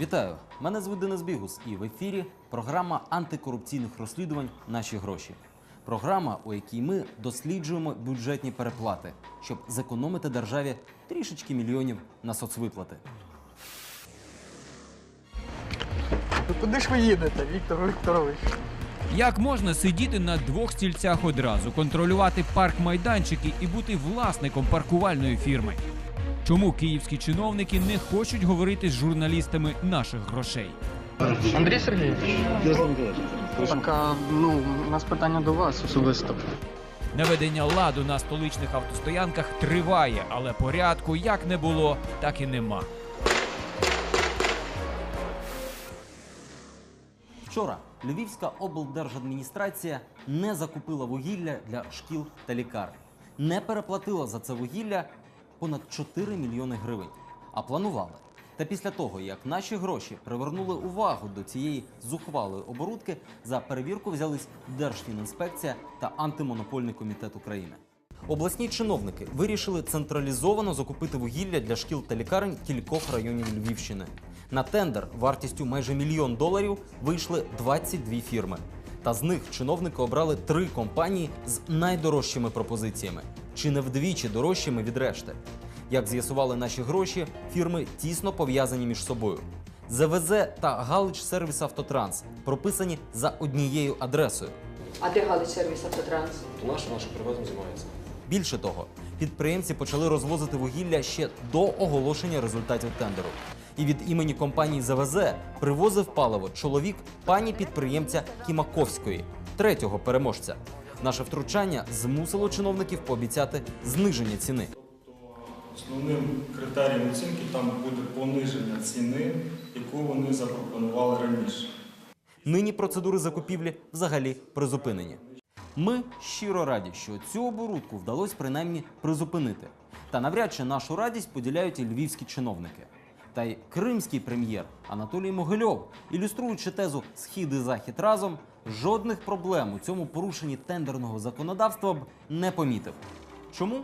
Вітаю! Мене звуть Денис Бігус, і в ефірі програма антикорупційних розслідувань Наші гроші. Програма, у якій ми досліджуємо бюджетні переплати, щоб зекономити державі трішечки мільйонів на соцвиплати. Ну, Куди ж ви їдете, Віктор Вікторович? Як можна сидіти на двох стільцях одразу, контролювати парк-майданчики і бути власником паркувальної фірми? Чому київські чиновники не хочуть говорити з журналістами наших грошей? Андрій Сергійович? Так, а, ну, у нас питання до вас особисто. Наведення ладу на столичних автостоянках триває, але порядку як не було, так і нема. Вчора Львівська облдержадміністрація не закупила вугілля для шкіл та лікарень, не переплатила за це вугілля понад 4 мільйони гривень, а планували. Та після того, як наші гроші привернули увагу до цієї зухвалої оборудки, за перевірку взялись Держфінінспекція та антимонопольний комітет України. Обласні чиновники вирішили централізовано закупити вугілля для шкіл та лікарень кількох районів Львівщини. На тендер вартістю майже мільйон доларів вийшли 22 фірми. Та з них чиновники обрали три компанії з найдорожчими пропозиціями, чи не вдвічі дорожчими від решти. Як з'ясували наші гроші, фірми тісно пов'язані між собою. ЗВЗ та Галич Сервіс Автотранс прописані за однією адресою. А де Галич сервіс автотранс? То наше наше привозом займається. Більше того, підприємці почали розвозити вугілля ще до оголошення результатів тендеру. І від імені компанії ЗВЗ привозив паливо чоловік пані підприємця Кімаковської, третього переможця. Наше втручання змусило чиновників пообіцяти зниження ціни. Основним критерієм оцінки там буде пониження ціни, яку вони запропонували раніше. Нині процедури закупівлі взагалі призупинені. Ми щиро раді, що цю оборудку вдалося принаймні призупинити. Та навряд чи нашу радість поділяють і львівські чиновники. Та й кримський прем'єр Анатолій Могильов, ілюструючи тезу Схід і захід разом, жодних проблем у цьому порушенні тендерного законодавства б не помітив. Чому?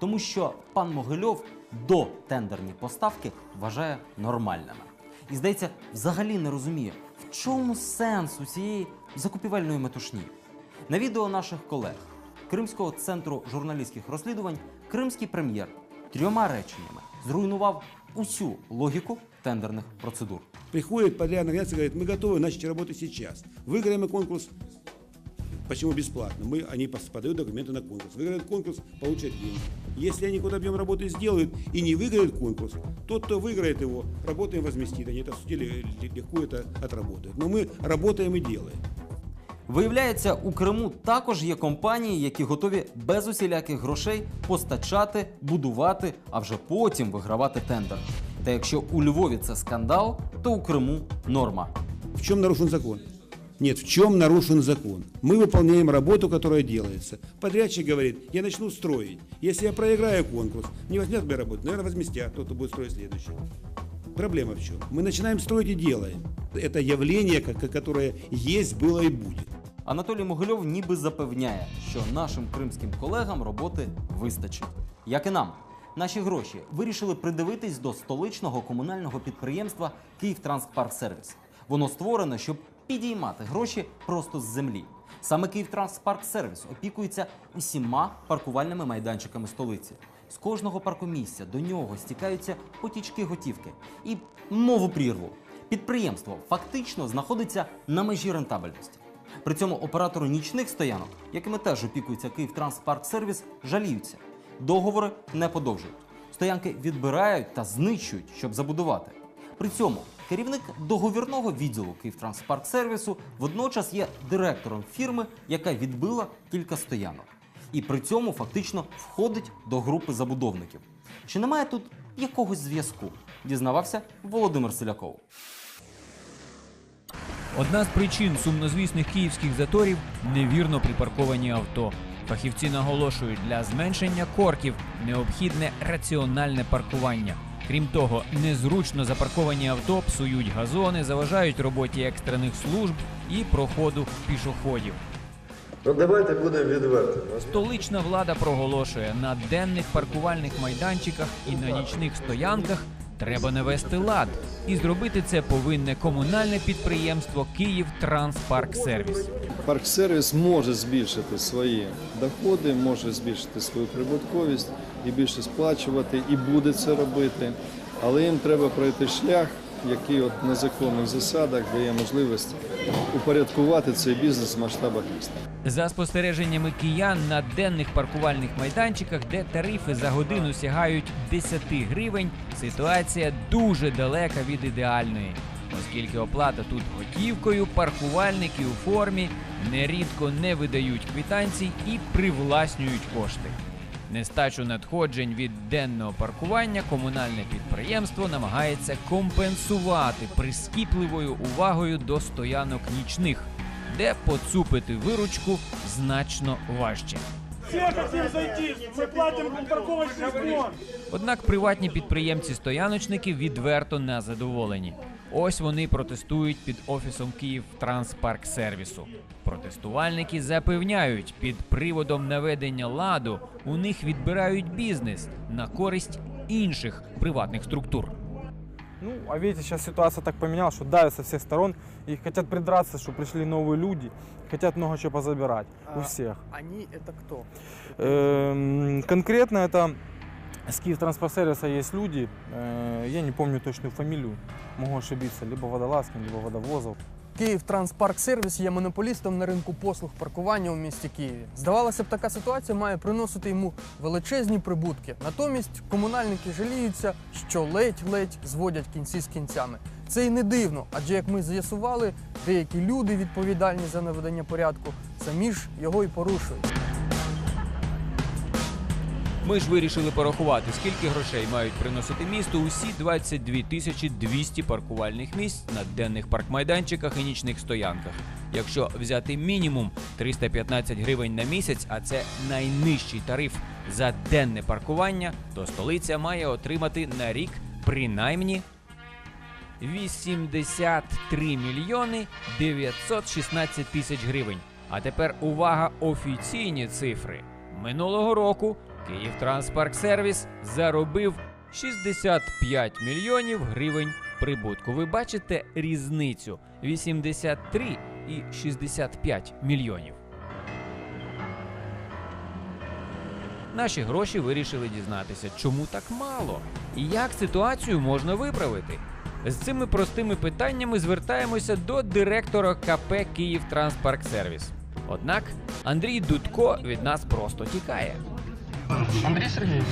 Тому що пан Могильов до тендерні поставки вважає нормальними. І здається, взагалі не розуміє, в чому сенс цієї закупівельної метушні. На відео наших колег Кримського центру журналістських розслідувань кримський прем'єр трьома реченнями зруйнував усю логіку тендерних процедур. Приходит подрядная организация и говорит, мы готовы начать работу сейчас. Выиграем мы конкурс. Почему бесплатно? Мы, они пос- подают документы на конкурс. Выиграют конкурс, получат деньги. Если они какой-то объем работы сделают и не выиграют конкурс, тот, кто выиграет его, работаем возместит. Они это в суде ле- легко это отработают. Но мы работаем и делаем. Виявляється, у Криму також є компанії, які готові без усіляких грошей постачати, будувати, а вже потім вигравати тендер. Та якщо у Львові це скандал, то у Криму норма. В чем нарушен закон? Нет, в чем нарушен закон? Мы выполняем работу, которая делается. Подрядчик говорит, я начну строить. Если я проиграю конкурс, не возьмет мне работу, наверное, возместят, тот, кто будет строить следующий. Проблема в чем? Мы начинаем строить и делаем. Это явление, ко- которое есть, было и будет. Анатолій Могильов ніби запевняє, що нашим кримським колегам роботи вистачить. Як і нам. Наші гроші вирішили придивитись до столичного комунального підприємства «Київтранспарксервіс». Воно створено, щоб підіймати гроші просто з землі. Саме «Київтранспарксервіс» опікується усіма паркувальними майданчиками столиці. З кожного паркомісця до нього стікаються потічки готівки і мову прірву. Підприємство фактично знаходиться на межі рентабельності. При цьому оператори нічних стоянок, якими теж опікується Київтранспарксервіс, жаліються. Договори не подовжують. Стоянки відбирають та знищують, щоб забудувати. При цьому керівник договірного відділу Київтранспарксервісу водночас є директором фірми, яка відбила кілька стоянок. І при цьому фактично входить до групи забудовників. Чи немає тут якогось зв'язку? Дізнавався Володимир Селяков. Одна з причин сумнозвісних київських заторів невірно припарковані авто. Фахівці наголошують, для зменшення корків необхідне раціональне паркування. Крім того, незручно запарковані авто псують газони, заважають роботі екстрених служб і проходу пішоходів. Ну давайте будемо відвертими. Столична влада проголошує на денних паркувальних майданчиках і на нічних стоянках треба навести лад, і зробити це повинне комунальне підприємство Київ Транспарксервіс. Парксервіс може збільшити свої доходи, може збільшити свою прибутковість і більше сплачувати, і буде це робити. Але їм треба пройти шлях, який от на законних засадах дає можливість упорядкувати цей бізнес в масштабах міста. За спостереженнями киян на денних паркувальних майданчиках, де тарифи за годину сягають 10 гривень, ситуація дуже далека від ідеальної. Оскільки оплата тут готівкою, паркувальники у формі нерідко не видають квитанцій і привласнюють кошти. Нестачу надходжень від денного паркування комунальне підприємство намагається компенсувати прискіпливою увагою до стоянок нічних, де поцупити виручку значно важче. Все хотим зайти, мы платим парковочный сбор. Однак приватні підприємці-стояночники відверто не задоволені. Ось вони протестують під офісом Київ Транспарксервісу. Протестувальники запевняють, під приводом наведення ладу у них відбирають бізнес на користь інших приватних структур. Ну, а видите, сейчас ситуация так поменялась, что давят со всех сторон и хотят придраться, что пришли новые люди, хотят много чего позабирать у всех. Они это кто? Эм, Конкретно это с Киев Транспорт-сервиса есть люди, э, я не помню точную фамилию, могу ошибиться, либо Водолазкин, либо Водовозов. Київ Транспарксервіс є монополістом на ринку послуг паркування у місті Києві. Здавалося б, така ситуація має приносити йому величезні прибутки. Натомість комунальники жаліються, що ледь-ледь зводять кінці з кінцями. Це й не дивно, адже як ми з'ясували, деякі люди відповідальні за наведення порядку самі ж його і порушують. Ми ж вирішили порахувати, скільки грошей мають приносити місту усі 22 тисячі 200 паркувальних місць на денних паркмайданчиках і нічних стоянках. Якщо взяти мінімум 315 гривень на місяць, а це найнижчий тариф за денне паркування, то столиця має отримати на рік принаймні 83 мільйони 916 тисяч гривень. А тепер увага офіційні цифри. Минулого року Київ Транспарксервіс заробив 65 мільйонів гривень прибутку. Ви бачите різницю 83 і 65 мільйонів. Наші гроші вирішили дізнатися, чому так мало і як ситуацію можна виправити. З цими простими питаннями звертаємося до директора КП Київ Транспарксервіс. Однак Андрій Дудко від нас просто тікає. Андрій Сергійович,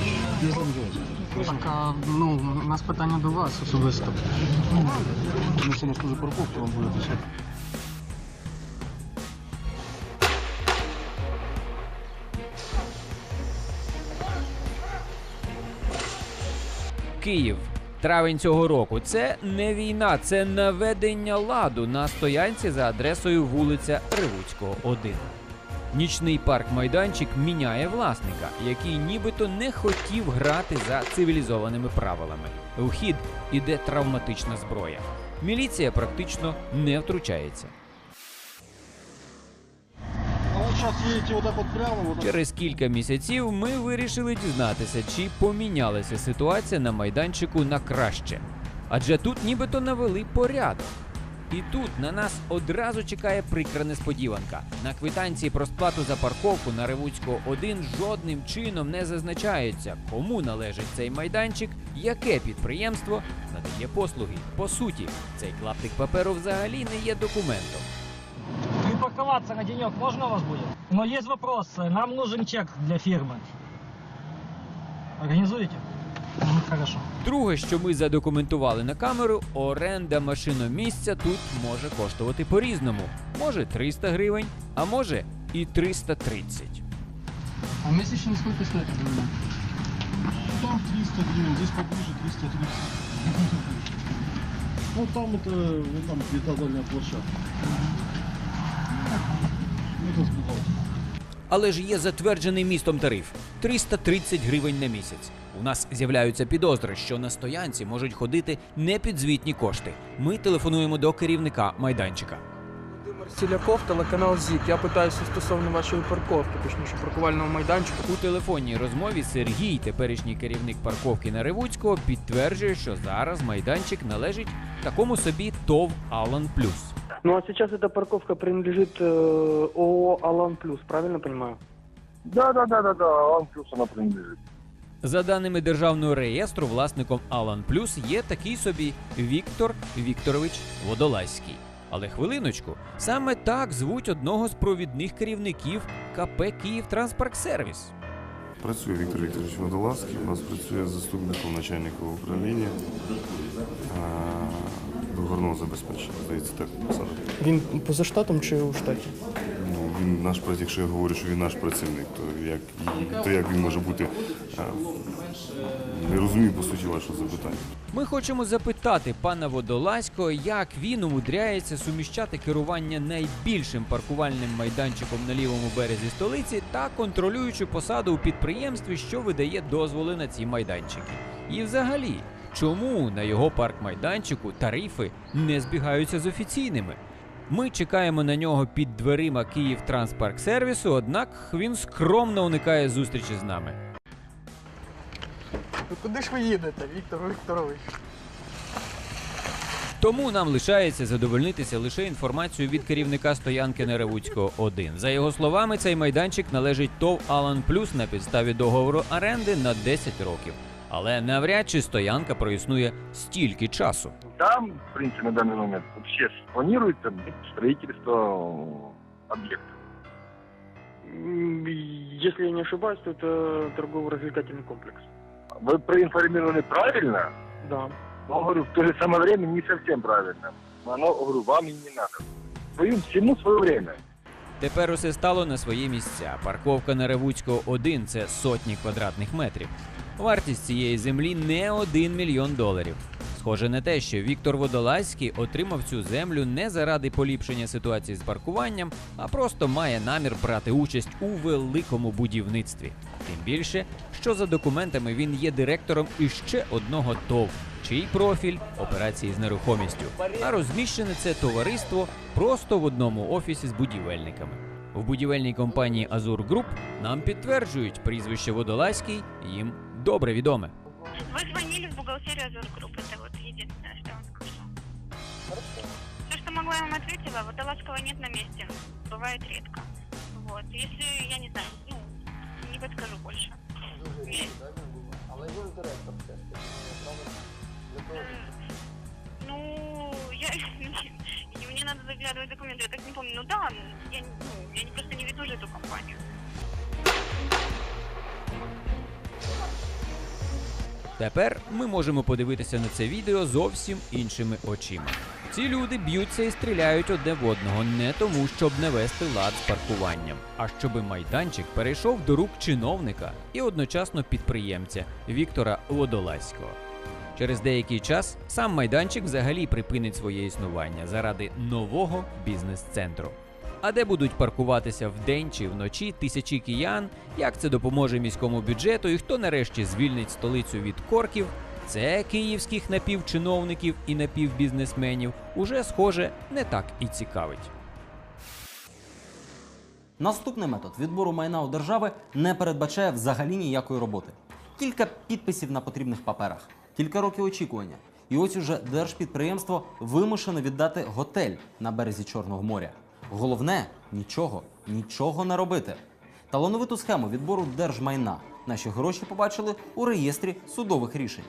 так, а, ну, у нас питання до вас особисто. Ну, что у нас тоже парковка, он будет отвечать. Київ. Травень цього року це не війна, це наведення ладу на стоянці за адресою вулиця Ревуцького, 1. Нічний парк майданчик міняє власника, який нібито не хотів грати за цивілізованими правилами. У хід іде травматична зброя. Міліція практично не втручається. Через кілька місяців ми вирішили дізнатися, чи помінялася ситуація на майданчику на краще. Адже тут нібито навели порядок. І тут на нас одразу чекає прикра несподіванка. На квитанції про сплату за парковку на Ревуцького 1 жодним чином не зазначається, кому належить цей майданчик, яке підприємство надає послуги. По суті, цей клаптик паперу взагалі не є документом. Припарковаться на денек можно у вас будет? Но есть вопрос. Нам нужен чек для фирмы. Организуете? Хорошо. Друге, що ми задокументували на камеру, оренда машиномісця тут може коштувати по-різному. Може 300 гривень, а може і 330. А місячно скільки стоїть? Там 300 гривен, здесь поближе 330. Ну там это, вот там где-то площадка. Ну, это. Але ж є затверджений містом тариф 330 гривень на місяць. У нас з'являються підозри, що на стоянці можуть ходити непідзвітні кошти. Ми телефонуємо до керівника майданчика. Володимир Ціляков, телеканал ЗІК. Я питаюся стосовно вашої парковки, точніше паркувального майданчика. У телефонній розмові Сергій, теперішній керівник парковки на Ревуцького, підтверджує, що зараз майданчик належить такому собі ТОВ Алан Плюс. Ну а сейчас эта парковка принадлежит э, ООО Алан Плюс, правильно понимаю? Да, да, да, да, да, вам плюс она принадлежит. За даними державного реєстру, власником Алан Плюс є такий собі Віктор Вікторович Водолазький. Але хвилиночку, саме так звуть одного з провідних керівників КП «Київтранспарксервіс». Працює Віктор Вікторович Водолазький, у нас працює заступником начальника управління договорного забезпечення. Здається, так посада. Він поза штатом чи у штаті? Він наш працівник, якщо я говорю, що він наш працівник, то як, то як він може бути. е, не розумію по суті вашого запитання. Ми хочемо запитати пана Водолазького, як він умудряється суміщати керування найбільшим паркувальним майданчиком на лівому березі столиці та контролюючу посаду у підприємстві, що видає дозволи на ці майданчики. І взагалі, чому на його парк-майданчику тарифи не збігаються з офіційними? Ми чекаємо на нього під дверима Київ Транспарксервісу, однак він скромно уникає зустрічі з нами. Ну куди ж ви їдете, Віктор Вікторович? Тому нам лишається задовольнитися лише інформацією від керівника стоянки Неревуцького 1. За його словами, цей майданчик належить ТОВ Алан Плюс на підставі договору оренди на 10 років. Але навряд чи стоянка проіснує стільки часу. Там, в принципе, на данный момент вообще планируется строительство объекта. Если я не ошибаюсь, то это торгово-развлекательный комплекс. Вы проинформированы правильно, Да. но, говорю, в то же самое время не совсем правильно. Оно, говорю, вам и не надо. Своим всему свое время. Тепер усе стало на свої місця. Парковка на Ревуцького 1 – це сотні квадратних метрів. Вартість цієї землі не 1 мільйон доларів. Схоже на те, що Віктор Водолазький отримав цю землю не заради поліпшення ситуації з паркуванням, а просто має намір брати участь у великому будівництві. Тим більше, що за документами він є директором іще одного ТОВ, чий профіль операції з нерухомістю. А розміщене це товариство просто в одному офісі з будівельниками. В будівельній компанії Азур Груп нам підтверджують прізвище Водолазький їм добре відоме. Вы звонили в бухгалтерию Азур Групп, это вот единственное, что я вам скажу. Все, что могла, я вам ответила. Водолазского нет на месте. Бывает редко. Вот. Если, я не знаю, ну, не подскажу больше. Нет. Э, Ну, я, мне надо заглядывать документы, я так не помню. Ну да, я, не- ну, я не- просто не веду же эту компанию. Тепер ми можемо подивитися на це відео зовсім іншими очима. Ці люди б'ються і стріляють одне в одного не тому, щоб не вести лад з паркуванням, а щоби майданчик перейшов до рук чиновника і одночасно підприємця Віктора Водолазького. Через деякий час сам майданчик взагалі припинить своє існування заради нового бізнес-центру. А де будуть паркуватися вдень чи вночі тисячі киян, як це допоможе міському бюджету і хто нарешті звільнить столицю від корків, це київських напівчиновників і напівбізнесменів уже схоже не так і цікавить. Наступний метод відбору майна у держави не передбачає взагалі ніякої роботи. Кілька підписів на потрібних паперах, кілька років очікування. І ось уже держпідприємство вимушено віддати готель на березі Чорного моря. Головне нічого, нічого не робити. Талановиту схему відбору держмайна наші гроші побачили у реєстрі судових рішень.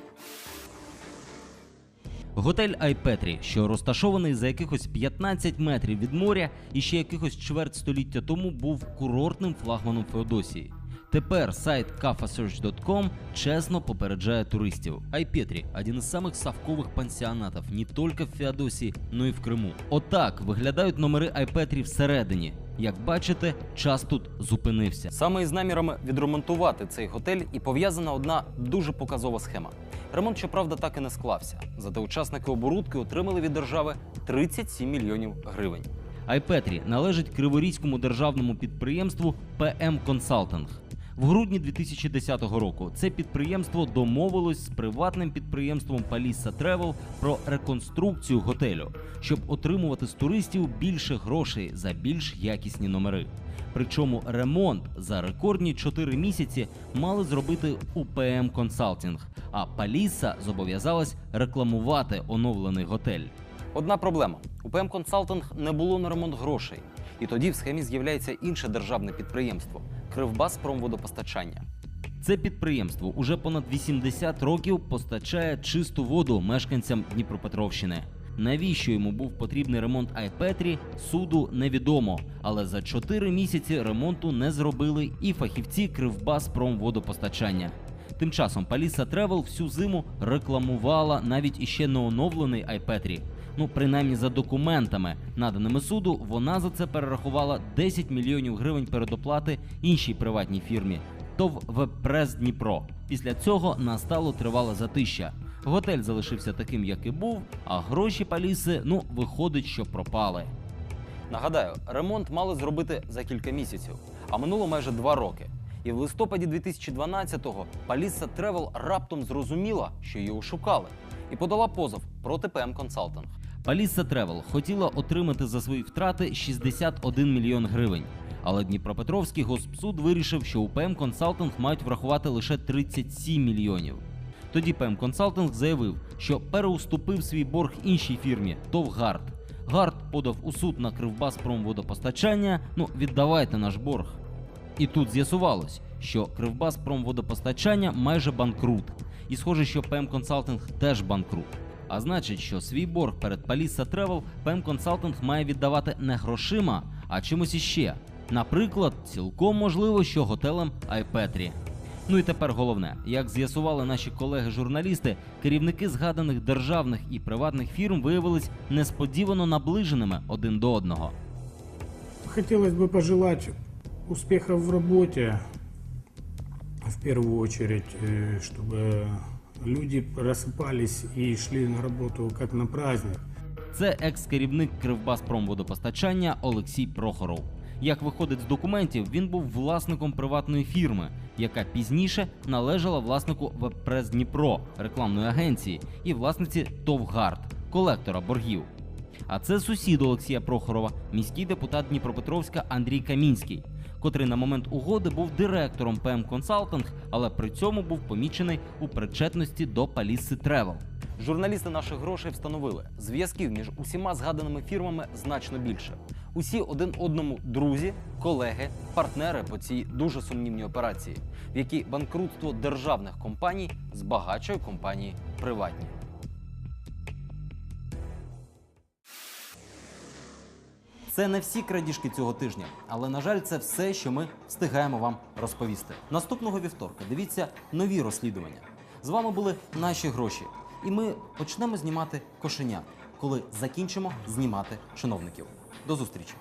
Готель Айпетрі, що розташований за якихось 15 метрів від моря і ще якихось чверть століття тому був курортним флагманом Феодосії. Тепер сайт kafasearch.com чесно попереджає туристів. Айпетрі – один із самих савкових пансіонатів не тільки в Феодосії, но й в Криму. Отак виглядають номери Айпетрі всередині. Як бачите, час тут зупинився. Саме із намірами відремонтувати цей готель і пов'язана одна дуже показова схема. Ремонт, щоправда, так і не склався. Зате учасники оборудки отримали від держави 37 мільйонів гривень. Айпетрі належить Криворізькому державному підприємству ПМ Консалтинг. В грудні 2010 року це підприємство домовилось з приватним підприємством Palissa Travel про реконструкцію готелю, щоб отримувати з туристів більше грошей за більш якісні номери. Причому ремонт за рекордні 4 місяці мали зробити УПМ Консалтінг, а Паліса зобов'язалась рекламувати оновлений готель. Одна проблема: УПМ Консалтинг не було на ремонт грошей. І тоді в схемі з'являється інше державне підприємство Кривбас Промводопостачання. Це підприємство уже понад 80 років постачає чисту воду мешканцям Дніпропетровщини. Навіщо йому був потрібний ремонт Айпетрі, суду невідомо. Але за 4 місяці ремонту не зробили і фахівці Кривбас Промводопостачання. Тим часом Паліса Тревел всю зиму рекламувала навіть іще не оновлений Айпетрі. Ну, принаймні за документами, наданими суду, вона за це перерахувала 10 мільйонів гривень передоплати іншій приватній фірмі ТОВ «Вебпрес Дніпро. Після цього настало тривале затища. Готель залишився таким, як і був, а гроші Паліси, ну, виходить, що пропали. Нагадаю, ремонт мали зробити за кілька місяців, а минуло майже два роки. І в листопаді 2012-го Паліса Тревел раптом зрозуміла, що її ошукали, і подала позов проти ПМ Консалтинг. Паліса Тревел хотіла отримати за свої втрати 61 мільйон гривень. Але Дніпропетровський госпсуд вирішив, що у ПМ Консалтинг мають врахувати лише 37 мільйонів. Тоді ПМ Консалтинг заявив, що переуступив свій борг іншій фірмі ТОВ Гард. Гард подав у суд на Кривбас Промводопостачання. Ну, віддавайте наш борг. І тут з'ясувалось, що Кривбас Промводопостачання майже банкрут. І схоже, що ПМ Консалтинг теж банкрут А значить, що свій борг перед Паліса Тревел ПМ Консалтинг має віддавати не грошима, а чимось іще. Наприклад, цілком можливо, що готелем Айпетрі. Ну і тепер головне, як з'ясували наші колеги-журналісти, керівники згаданих державних і приватних фірм виявились несподівано наближеними один до одного. Хотелось бы пожелать успехов в работе, в первую очередь, э, чтобы люди просыпались и шли на работу как на праздник. Це екс-керівник Кривбаспромводопостачання Олексій Прохоров. Як виходить з документів, він був власником приватної фірми, яка пізніше належала власнику Вебпрес Дніпро рекламної агенції і власниці ТОВ Гард, колектора боргів. А це сусід Олексія Прохорова, міський депутат Дніпропетровська Андрій Камінський, котрий на момент угоди був директором ПМ Консалтинг, але при цьому був помічений у причетності до Паліси Тревел. Журналісти наших грошей встановили зв'язків між усіма згаданими фірмами значно більше. Усі один одному друзі, колеги, партнери по цій дуже сумнівній операції, в якій банкрутство державних компаній збагачує компанії приватні. Це не всі крадіжки цього тижня, але на жаль, це все, що ми встигаємо вам розповісти. Наступного вівторка дивіться нові розслідування. З вами були наші гроші, і ми почнемо знімати кошеня, коли закінчимо знімати чиновників. До зустрічі!